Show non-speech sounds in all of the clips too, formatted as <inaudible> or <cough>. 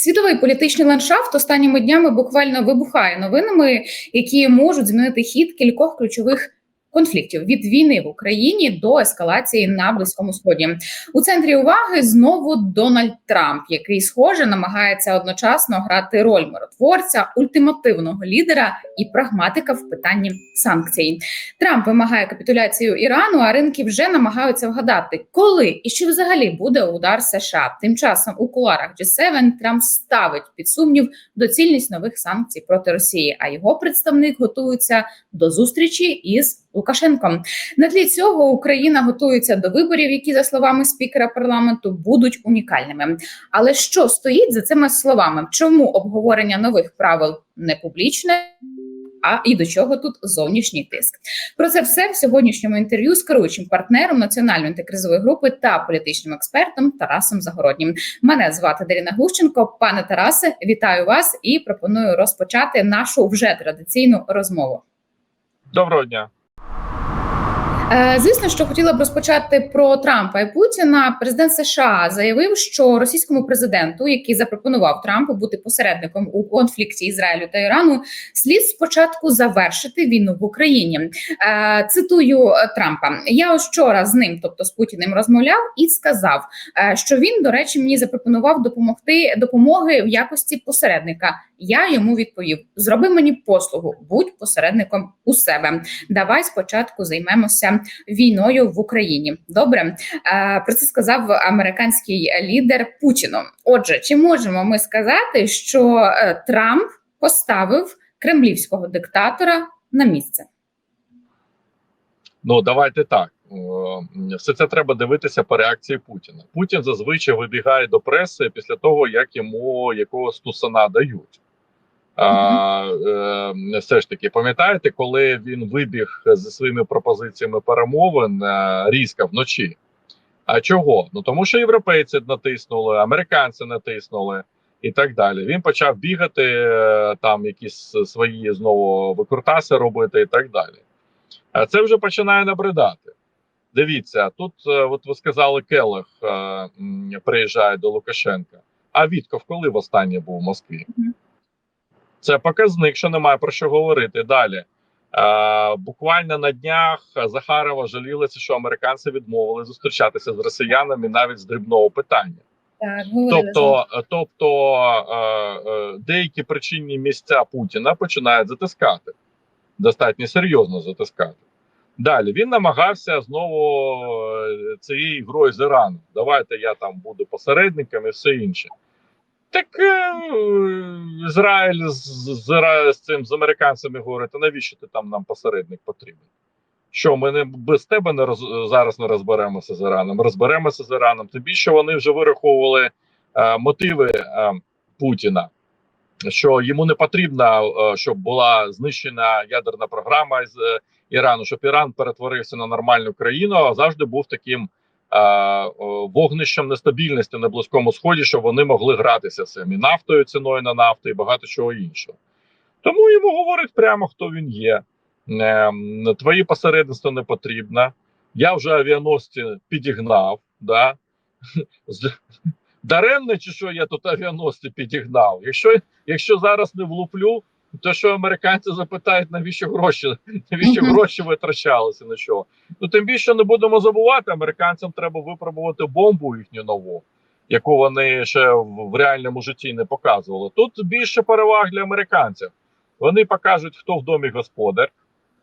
Світовий політичний ландшафт останніми днями буквально вибухає новинами, які можуть змінити хід кількох ключових. Конфліктів від війни в Україні до ескалації на близькому сході у центрі уваги знову Дональд Трамп, який схоже намагається одночасно грати роль миротворця, ультимативного лідера і прагматика в питанні санкцій. Трамп вимагає капітуляцію Ірану, а ринки вже намагаються вгадати, коли і чи взагалі буде удар США. Тим часом у куларах G7 Трамп ставить під сумнів доцільність нових санкцій проти Росії. А його представник готується до зустрічі із Лукашенком. На тлі цього Україна готується до виборів, які за словами спікера парламенту будуть унікальними. Але що стоїть за цими словами? Чому обговорення нових правил не публічне? А і до чого тут зовнішній тиск? Про це все в сьогоднішньому інтерв'ю з керуючим партнером національної антикризової групи та політичним експертом Тарасом Загороднім. Мене звати Даріна Глущенко. Пане Тарасе, вітаю вас і пропоную розпочати нашу вже традиційну розмову. Доброго дня. Е, Звісно, що хотіла б розпочати про Трампа і Путіна. Президент США заявив, що російському президенту, який запропонував Трампу бути посередником у конфлікті Ізраїлю та Ірану, слід спочатку завершити війну в Україні. Е, Цитую Трампа: я вчора з ним, тобто з Путіним, розмовляв і сказав, е, що він, до речі, мені запропонував допомогти допомоги в якості посередника. Я йому відповів: зроби мені послугу, будь посередником у себе. Давай спочатку займемося війною в Україні. Добре, Е, про це сказав американський лідер Путіну. Отже, чи можемо ми сказати, що е, Трамп поставив кремлівського диктатора на місце? Ну давайте так. Все це треба дивитися по реакції Путіна. Путін зазвичай вибігає до преси після того, як йому якогось тусана дають. А, е, Все ж таки, пам'ятаєте, коли він вибіг зі своїми пропозиціями перемовин е, різко вночі? А чого? Ну тому що європейці натиснули, американці натиснули і так далі. Він почав бігати, е, там якісь свої знову викрутаси робити і так далі. А це вже починає набридати. Дивіться, тут, е, от ви сказали, Келех приїжджає до Лукашенка. А Вітков коли востаннє був в Москві? Це показник, що немає про що говорити далі. Е, буквально на днях Захарова жалілася, що американці відмовили зустрічатися з росіянами навіть з дрібного питання. Так, Тобто, тобто е, е, деякі причинні місця Путіна починають затискати, достатньо серйозно затискати. Далі він намагався знову е, цією грою з Іраном. Давайте я там буду посередником і все інше. Так е, Ізраїль з, з, з цим з американцями говорить, навіщо ти там нам посередник потрібен? Що ми не без тебе не роз, зараз не розберемося з Іраном? Розберемося з Іраном. Тим більше вони вже вираховували е, мотиви е, Путіна, що йому не потрібно, е, щоб була знищена ядерна програма з е, Ірану, щоб Іран перетворився на нормальну країну, а завжди був таким вогнищем нестабільності на близькому сході, щоб вони могли гратися цим і нафтою, ціною на нафту, і багато чого іншого. Тому йому говорить прямо, хто він є. Е, твої посередництво не потрібно. Я вже авіаносці підігнав. Да? Даремно, чи що я тут авіаносці підігнав? Якщо, якщо зараз не влуплю, то що американці запитають, навіщо гроші, навіщо гроші витрачалися на що? Ну тим більше не будемо забувати, американцям треба випробувати бомбу їхню нову, яку вони ще в, реальному житті не показували. Тут більше переваг для американців. Вони покажуть, хто в домі господар,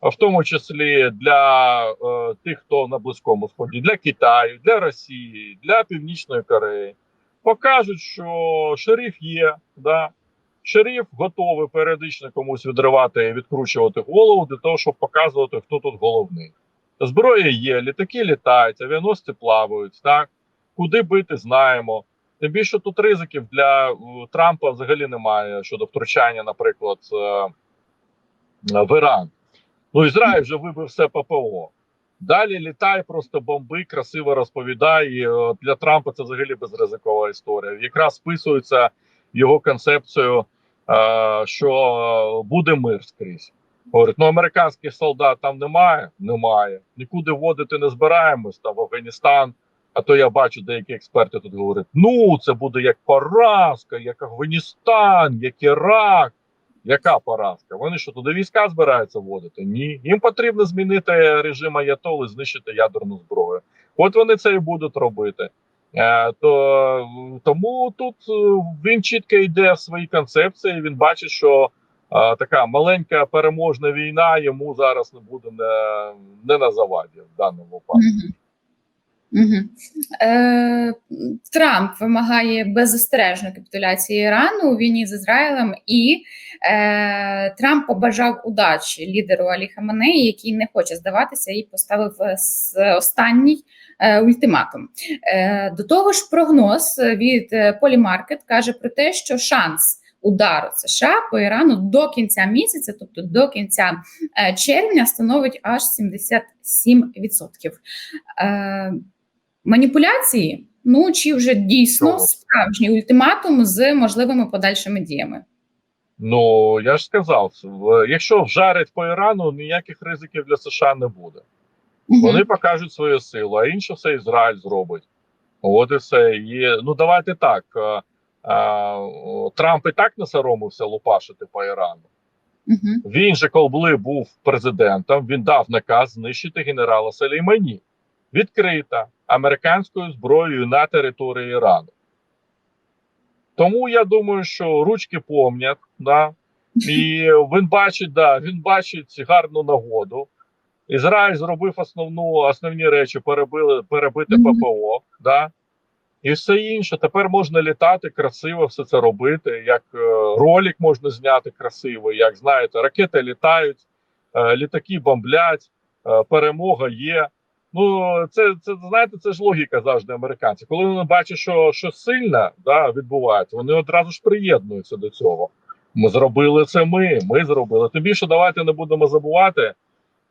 а в тому числі для е, тих, хто на близькому сході, для Китаю, для Росії, для Північної Кореї. Покажуть, що шериф є, да. Шериф готовий періодично комусь відривати і відкручувати голову для того, щоб показувати, хто тут головний. Зброя є, літаки літають, авіаносці плавають, так куди бити, знаємо. Тим більше тут ризиків для Трампа взагалі немає щодо втручання, наприклад, е, в Іран. Ну, Ізраїль вже вибив все ППО. Далі літай, просто бомби, красиво розповідай. І, е, Для Трампа це взагалі безризикова історія. Якраз списується його концепцію, е, що буде мир скрізь. Говорить, ну американських солдат там немає, немає. Нікуди вводити не збираємось. Там в Афганістан А то я бачу, деякі експерти тут говорять: ну, це буде як поразка, як Афганістан, як Ірак. Яка поразка? Вони що туди війська збираються вводити? Ні. Їм потрібно змінити режим Аятоли, знищити ядерну зброю. От вони це і будуть робити. Е, то, тому тут е, він чітко йде в свої концепції. Він бачить, що е, така маленька переможна війна йому зараз не буде не, не на заваді в даному випадку. Мгм. Е, Трамп вимагає беззастережної капітуляції Ірану у війні з Ізраїлем, і е, Трамп побажав удачі лідеру Алі Хаменеї, який не хоче здаватися, і поставив е, останній е, ультиматум. Е, до того ж, прогноз від е, Polymarket каже про те, що шанс. Удару США по Ірану до кінця місяця, тобто до кінця е, червня, становить аж 77%. Маніпуляції. Ну чи вже дійсно Чого? справжній ультиматум з можливими подальшими діями? Ну я ж сказав, якщо вжарять по Ірану, ніяких ризиків для США не буде. Мгм. Вони покажуть свою силу, а інше все Ізраїль зробить. От і все. І, ну давайте так. е, е, Трамп і так не соромився лупашити по Ірану. Мгм. Він же, коли був президентом, він дав наказ знищити генерала Салеймані відкрита американською зброєю на території Ірану. Тому я думаю, що ручки помнять, да, і він бачить, да, він бачить гарну нагоду. Ізраїль зробив основну, основні речі, перебили, перебити ППО, да, і все інше. Тепер можна літати красиво, все це робити. Як е, ролик можна зняти красиво, як знаєте, ракети літають, е, літаки бомблять, е, перемога є. Ну, це, це знаєте, це ж логіка завжди американців. Коли вони бачать, що, що сильне да, відбувається, вони одразу ж приєднуються до цього. Ми зробили це. Ми, ми зробили. Тим більше давайте не будемо забувати,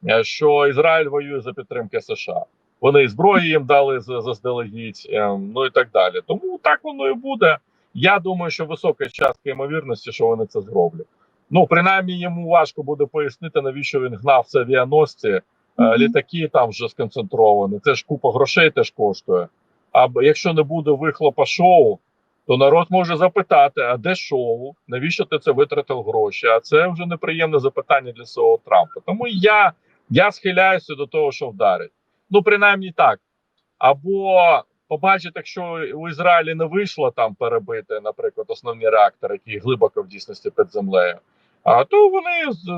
е, що Ізраїль воює за підтримки США. Вони і зброї їм дали за- заздалегідь, е, ну і так далі. Тому так воно і буде. Я думаю, що висока частка ймовірності, що вони це зроблять. Ну, принаймні, йому важко буде пояснити, навіщо він гнав це авіаносці. Е. Літаки там вже сконцентровані. Це ж купа грошей теж коштує. А якщо не буде вихлопа шоу, то народ може запитати: а де шоу? Навіщо ти це витратив гроші? А це вже неприємне запитання для свого Трампа. Тому я, я схиляюся до того, що вдарить. Ну, принаймні так. Або побачити, якщо у Ізраїлі не вийшло там перебити, наприклад, основні реактори, які глибоко в дійсності під землею. А то вони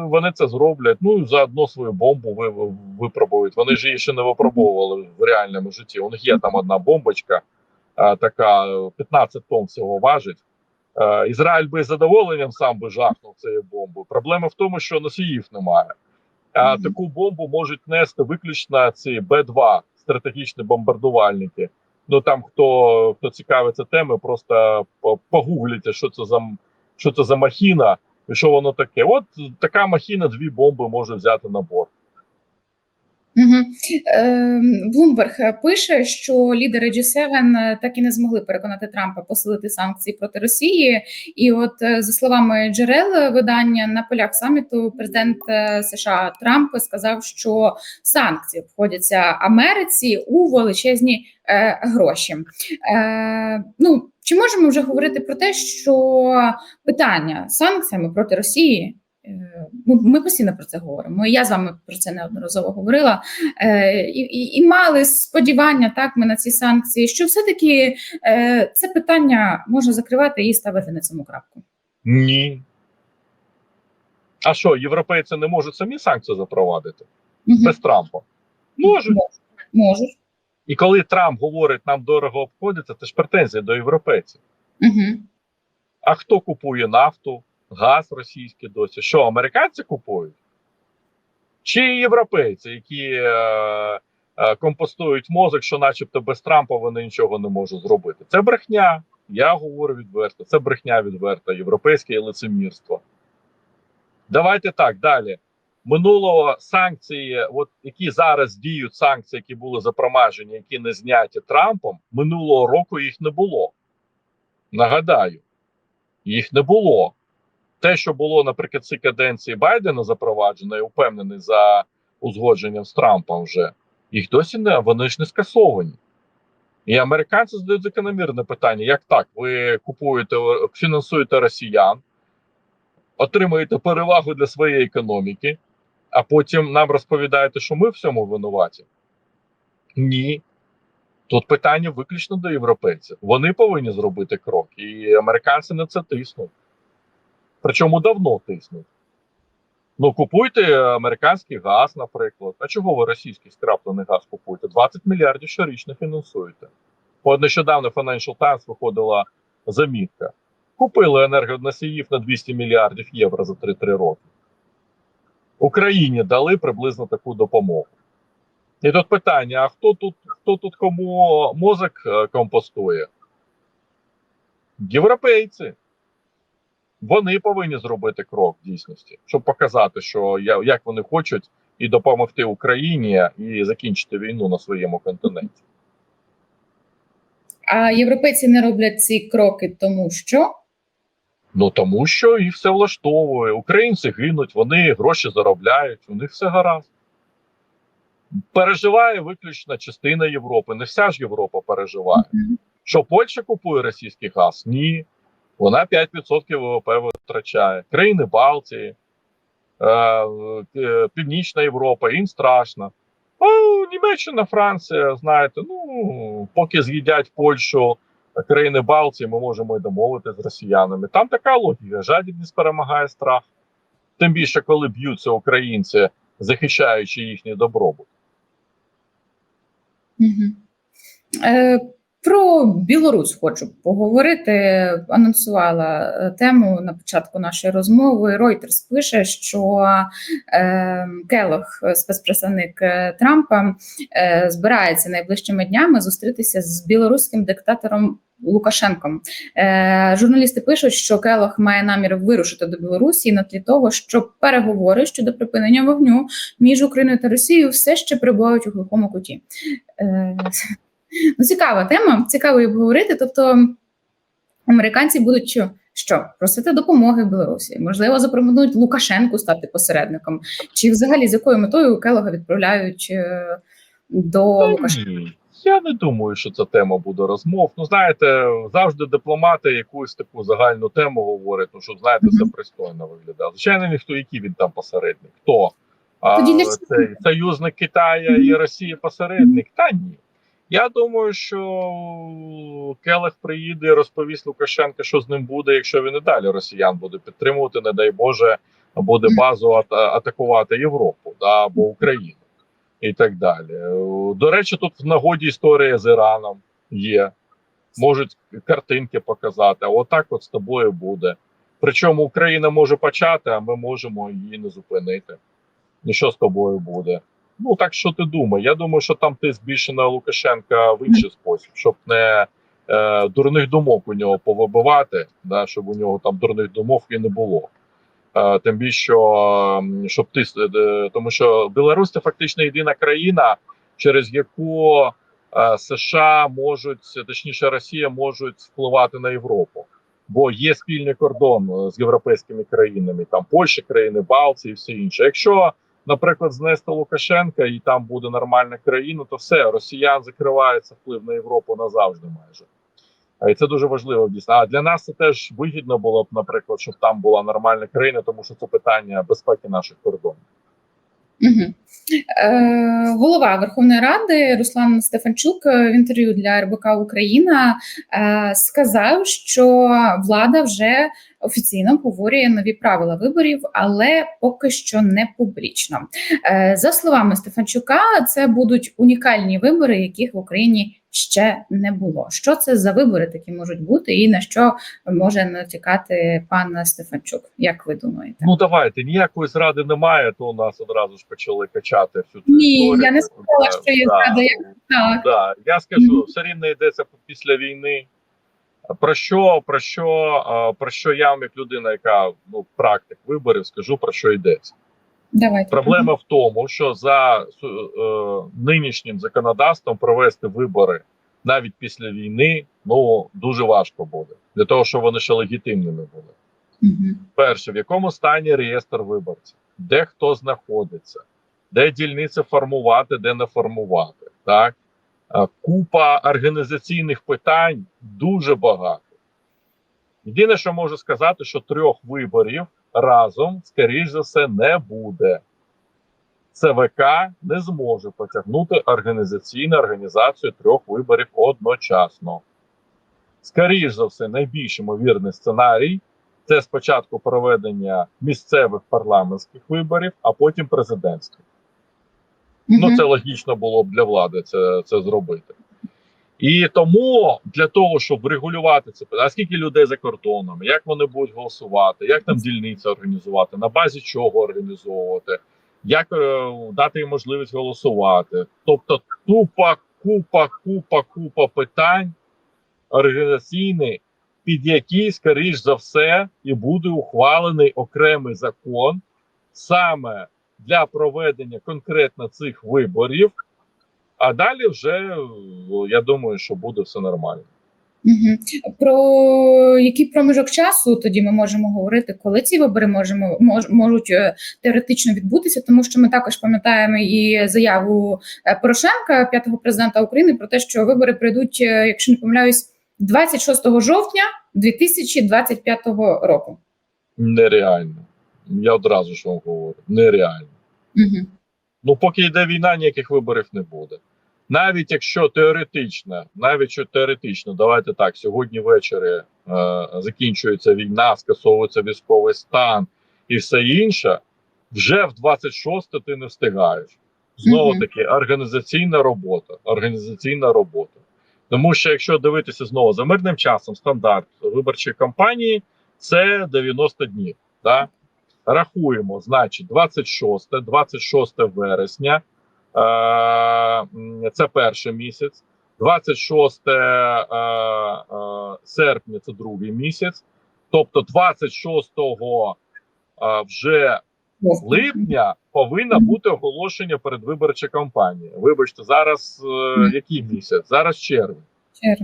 вони це зроблять. Ну і заодно свою бомбу ви, ви- випробують. Вони ж її ще не випробовували в реальному житті. У них є там одна бомбочка, а, така е, 15 тонн всього важить. Ізраїль би з задоволенням сам би жахнув цією бомбою. Проблема в тому, що носіїв немає. А таку бомбу можуть нести виключно ці Б-2 стратегічні бомбардувальники. Ну там хто хто цікавиться теми, просто по- погугліть, що це за що це за махіна і що воно таке. От така махіна дві бомби може взяти на борт. Мгм. Ем, пише, що лідери G7 так і не змогли переконати Трампа посилити санкції проти Росії. І, от е, за словами джерел видання на полях саміту, президент е, США Трамп сказав, що санкції обходяться Америці у величезні е, гроші. Е, ну чи можемо вже говорити про те, що питання санкціями проти Росії? е, ну, Ми постійно про це говоримо. і Я з вами про це неодноразово говорила. Е, і, і, і мали сподівання так ми на ці санкції, що все-таки е, це питання можна закривати і ставити на цьому крапку. Ні. А що, європейці не можуть самі санкції запровадити Мгм. без Трампа? Можуть. Можуть. І коли Трамп говорить, нам дорого обходиться, це ж претензія до європейців. Угу. А хто купує нафту, газ російський досі? Що, американці купують? Чи європейці, які е, е, компостують мозок, що начебто без Трампа вони нічого не можуть зробити? Це брехня. Я говорю відверто. Це брехня відверта, європейське лицемірство. Давайте так далі. Минулого санкції, от які зараз діють санкції, які були запромажені, які не зняті Трампом, минулого року їх не було. Нагадаю, їх не було. Те, що було наприкінці каденції Байдена запроваджено, я впевнений за узгодженням з Трампом вже, їх досі не вони ж не скасовані. І американці задають закономірне питання: як так? Ви купуєте, фінансуєте росіян, отримуєте перевагу для своєї економіки, а потім нам розповідаєте, що ми в цьому винуваті? Ні. Тут питання виключно до європейців. Вони повинні зробити крок, і американці на це тиснуть. Причому давно тиснуть. Ну, купуйте американський газ, наприклад. А чого ви російський скраплений газ купуєте? 20 мільярдів щорічно фінансуєте. От нещодавно Financial Times виходила замітка. Купили енергоносіїв на 200 мільярдів євро за 3-3 роки. Україні дали приблизно таку допомогу. І тут питання: а хто тут, хто тут кому мозок е, компостує? Європейці. Вони повинні зробити крок в дійсності, щоб показати, що як вони хочуть і допомогти Україні і закінчити війну на своєму континенті. А європейці не роблять ці кроки, тому що Ну тому що їх все влаштовує. Українці гинуть, вони гроші заробляють, у них все гаразд. Переживає виключно частина Європи. Не вся ж Європа переживає. Що Польща купує російський газ? Ні. Вона 5% ВВП витрачає. Країни Балтії, е, е, Північна Європа, їм страшно. О, Німеччина, Франція, знаєте, ну поки з'їдять Польщу, країни Балтії, ми можемо і домовити з росіянами. Там така логіка: жадібність перемагає страх. Тим більше, коли б'ються українці, захищаючи їхній добробут. Угу. Е, про Білорусь хочу поговорити. Анонсувала е, тему на початку нашої розмови. Reuters пише, що е, Келох, спецпредставник е, Трампа, е, збирається найближчими днями зустрітися з білоруським диктатором. Лукашенком Е, журналісти пишуть, що Келох має намір вирушити до Білорусі на тлі того, що переговори щодо припинення вогню між Україною та Росією все ще перебувають у глухому куті. Е, ну, цікава тема, цікаво її обговорити. Тобто американці будуть що? Що просити допомоги Білорусі, можливо, запропонують Лукашенку стати посередником, чи взагалі з якою метою Келога відправляють е, до Лукашенка? Я не думаю, що ця тема буде розмов. Ну, знаєте, завжди дипломати якусь таку загальну тему говорять, ну, щоб знаєте, Мгм. пристойно виглядає. Звичайно, ніхто, який він там посередник. Хто? А, цей союзник Китаю і Росії посередник? Та ні. Я думаю, що Келех приїде і розповість Лукашенка, що з ним буде, якщо він і далі росіян буде підтримувати, не дай Боже, буде базу ата- атакувати Європу да, або Україну і так далі. До речі, тут в нагоді історія з Іраном є. Можуть картинки показати, а отак от з тобою буде. Причому Україна може почати, а ми можемо її не зупинити. І що з тобою буде? Ну так що ти думаєш? Я думаю, що там тиск більше на Лукашенка в інший спосіб, щоб не е, дурних думок у нього повибивати, да, щоб у нього там дурних думок і не було. Е, тим більше, що, щоб ти е, тому що Білорусь це фактично єдина країна, через яку е, США можуть, точніше, Росія можуть впливати на Європу. Бо є спільний кордон е, з європейськими країнами, там Польща, країни Балтії і все інше. Якщо, наприклад, знести Лукашенка і там буде нормальна країна, то все, росіян закривається вплив на Європу назавжди майже. І це дуже важливо дійсно. А для нас це теж вигідно було б, наприклад, щоб там була нормальна країна, тому що це питання безпеки наших кордонів. Угу. Е, голова Верховної Ради Руслан Стефанчук е, в інтерв'ю для РБК Україна е, сказав, що влада вже офіційно обговорює нові правила виборів, але поки що не публічно. Е, за словами Стефанчука, це будуть унікальні вибори, яких в Україні ще не було. Що це за вибори такі можуть бути, і на що може натякати пан Стефанчук? Як ви думаєте? Ну давайте ніякої зради немає, то у нас одразу ж почали качати всю цю Ні, історію. я не сказала, що є да, зрада. Я- Так. Да, я скажу, Мгм. все рівно йдеться після війни. Про що, про що, про що я вам як людина, яка ну практик виборів, скажу про що йдеться. Давайте. Проблема в тому, що за е, нинішнім законодавством провести вибори навіть після війни ну дуже важко буде для того, щоб вони ще легітимними були. Мгм. Перше, в якому стані реєстр виборців, де хто знаходиться, де дільниці формувати, де не формувати. Так Купа організаційних питань дуже багато. Єдине, що можу сказати, що трьох виборів разом, скоріш за все, не буде. ЦВК не зможе потягнути організаційну організацію трьох виборів одночасно. Скоріш за все, найбільш ймовірний сценарій це спочатку проведення місцевих парламентських виборів, а потім президентських. Ну, це логічно було б для влади це, це зробити. І тому для того, щоб врегулювати це а скільки людей за кордоном, як вони будуть голосувати, як там дільниця організувати, на базі чого організовувати, як е, дати їм можливість голосувати. Тобто, тупа, купа, купа, купа питань організаційних, під які, скоріш за все, і буде ухвалений окремий закон саме для проведення конкретно цих виборів. А далі вже я думаю, що буде все нормально. Мгм. Про який проміжок часу тоді ми можемо говорити, коли ці вибори можемо мож, можуть е, теоретично відбутися, тому що ми також пам'ятаємо і заяву е, Порошенка, п'ятого президента України, про те, що вибори прийдуть, е, якщо не помиляюсь, 26 жовтня 2025 року. Нереально. Я одразу ж вам говорю, нереально. Угу. Ну, поки йде війна, ніяких виборів не буде. Навіть якщо теоретично, навіть що теоретично, давайте так, сьогодні ввечері е, закінчується війна, скасовується військовий стан і все інше, вже в 26 ти не встигаєш. Знову таки, організаційна робота. Організаційна робота. Тому що якщо дивитися знову за мирним часом, стандарт виборчої кампанії це 90 днів. Да? Рахуємо, значить, 26, 26 вересня. Е, це перший місяць, 26 е, е, серпня це другий місяць. Тобто 26 е, вже липня повинна бути оголошення передвиборча кампанія. Вибачте, зараз який місяць? Зараз червень.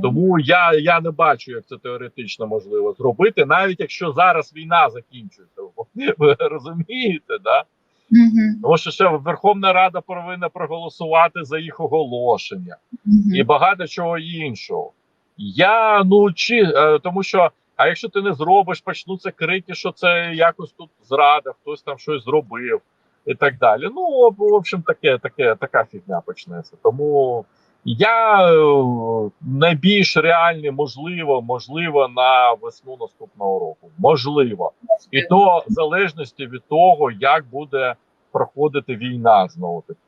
Тому я, я не бачу, як це теоретично можливо зробити, навіть якщо зараз війна закінчується. <laughs> Ви розумієте, да? Угу. Тому що ще Верховна Рада повинна проголосувати за їх оголошення і багато чого іншого. Я ну чи е, тому, що а якщо ти не зробиш, почнуться крики, що це якось тут зрада, хтось там щось зробив і так далі. Ну в общем, таке, таке, така фігня почнеться. Тому я е, найбільш реальний, можливо, можливо, на весну наступного року. Можливо, і то в залежності від того, як буде проходити війна знову таки,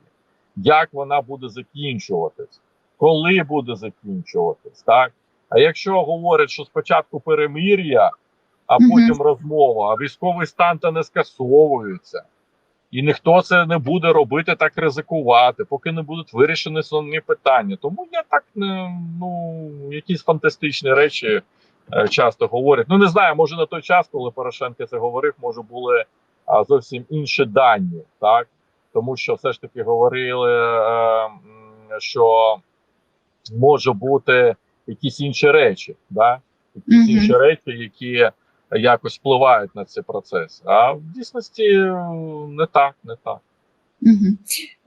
як вона буде закінчуватись, коли буде закінчуватись, так. А якщо говорять, що спочатку перемир'я, а потім розмова, а військовий стан та не скасовується, і ніхто це не буде робити так ризикувати, поки не будуть вирішені основні питання. Тому я так не ну якісь фантастичні речі е, часто говорять. Ну не знаю, може на той час, коли Порошенко це говорив, може були а, зовсім інші дані, так тому що все ж таки говорили, е, що може бути якісь інші речі, да? якісь Мгм. інші речі, які якось впливають на цей процес. А в дійсності не так, не так.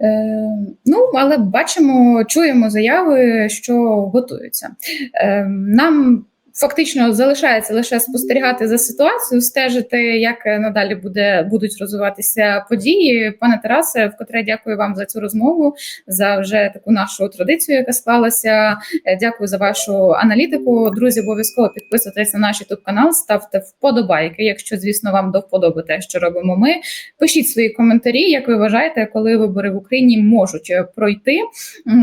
Е, ну, але бачимо, чуємо заяви, що готуються. Е, нам фактично залишається лише спостерігати за ситуацією, стежити, як надалі буде будуть розвиватися події. Пане Тарасе, вкотре дякую вам за цю розмову, за вже таку нашу традицію, яка склалася. Е, Дякую за вашу аналітику. Друзі, обов'язково підписуйтесь на наш youtube канал, ставте вподобайки, якщо звісно вам до те, що робимо ми. Пишіть свої коментарі, як ви вважаєте, коли вибори в Україні можуть е, пройти.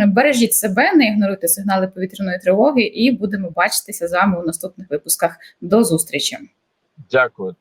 Бережіть себе, не ігноруйте сигнали повітряної тривоги, і будемо бачитися з вами наступних випусках. До зустрічі. Дякую.